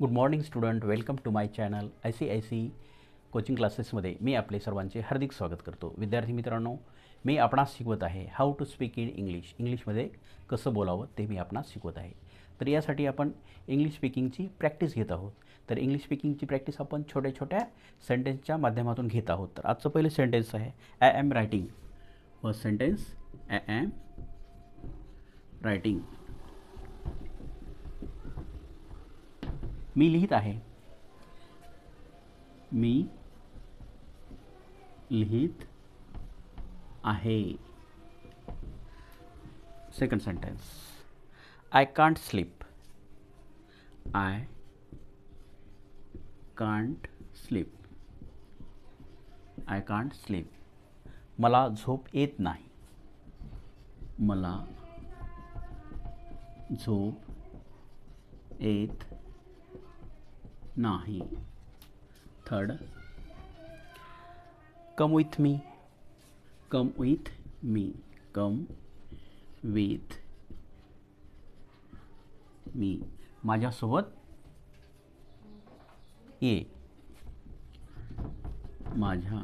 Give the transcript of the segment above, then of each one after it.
Good morning student welcome to my channel I C I C coaching क्लासेसमध्ये मी आपले सर्वांचे हार्दिक स्वागत करतो. विद्यार्थी मित्रांनो मी आपणास शिकवत आहे how to speak in English इंग्लिशमध्ये कसं बोलावं ते मी आपणास शिकवत आहे. तर यासाठी आपण इंग्लिश स्पीकिंगची प्रॅक्टिस घेत आहोत. तर इंग्लिश स्पीकिंगची प्रॅक्टिस आपण छोट्या छोट्या सेंटेन्सच्या माध्यमातून घेत आहोत. तर आजचं पहिलं सेंटेन्स आहे I am writing first sentence I am writing मी लिहित आहे. मी लिहित आहे. Second sentence I can't sleep I can't sleep I can't sleep मला झोप येत नाही. मला झोप येत नाही। Third come with me come with me come with me माझ्यासोबत ये. माझ्या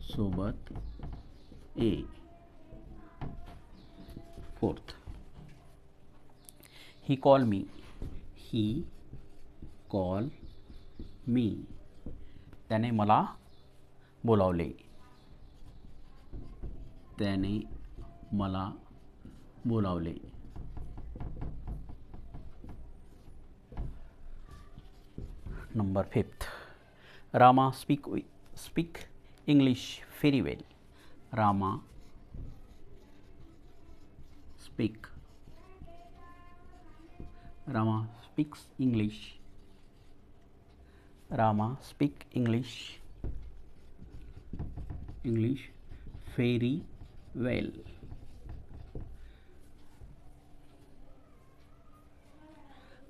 सोबत? ए. Fourth he call me he call me त्याने मला बोलावले. त्याने मला बोलावले. Number fifth. Rama speak speak English very well Rama speak Rama speaks English Rama speak English English very well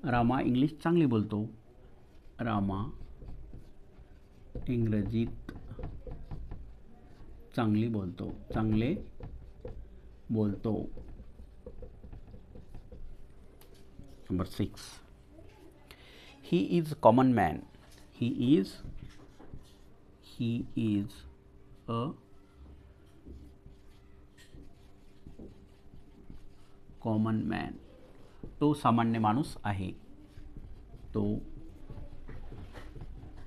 Rama English चांगली बोलतो. रामा इंग्रजीत चांगली बोलतो. चांगले बोलतो. Number six he is common man he is he is a common man तो सामान्य माणूस आहे. तो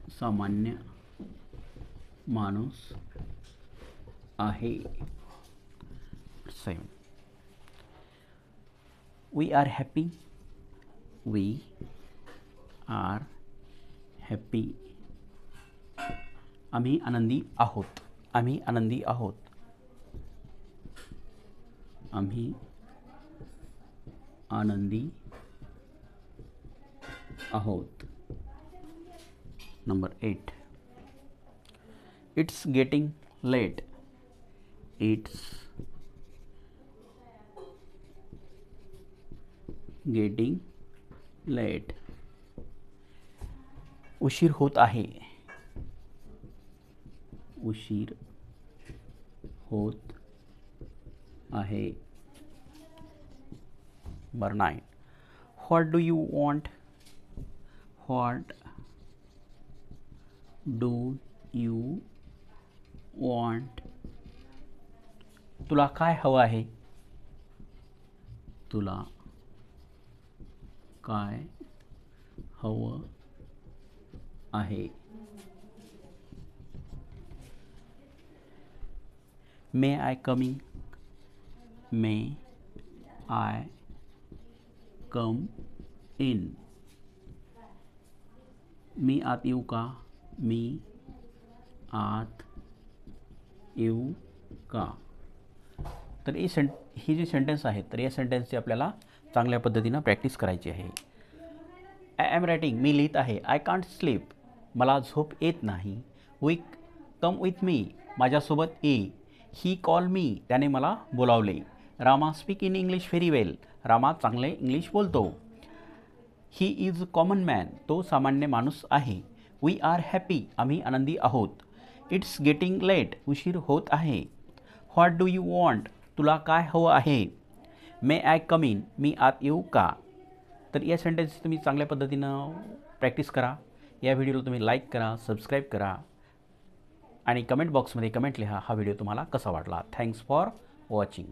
सामान्य माणूस आहे. Same we are happy we are happy आम्ही आनंदी आहोत आम्ही आनंदी आहोत आम्ही आनंदी आहोत number eight it's getting late it's getting late. उशीर होत आहे. उशीर होत आहे. Number nine what do you want what do you want तुला काय हवं आहे? तुला काय हवं आहे? May I coming may I come in मी आत येऊ का? मी आत येऊ का? तर ही सेंट ही जी सेंटेन्स आहेत तर या सेंटेन्सचे आपल्याला चांगल्या पद्धतीनं प्रॅक्टिस करायची आहे. आय ॲम रायटिंग मी लिहित आहे. आय कांट स्लीप मला झोप येत नाही. विक कम विथ मी माझ्यासोबत ए ही कॉल मी त्याने मला बोलावले. Rama speak in English very well Rama चांगले इंग्लिश बोलतो. ही इज कॉमन मॅन तो सामान्य माणूस आहे. वी आर हॅपी आम्ही आनंदी आहोत. इट्स गेटिंग लेट उशीर होत आहे. व्हॉट डू यू वॉन्ट तुला काय हवं आहे? मे आय कम इन मी आत येऊ का? तर या सेंटेन्स तुम्ही चांगल्या पद्धतीनं प्रॅक्टिस करा. या व्हिडिओला तुम्ही लाईक करा सबस्क्राईब करा. आणि कमेंट बॉक्समध्ये कमेंट लिहा. हा व्हिडिओ तुम्हाला कसा वाटला? Thanks for watching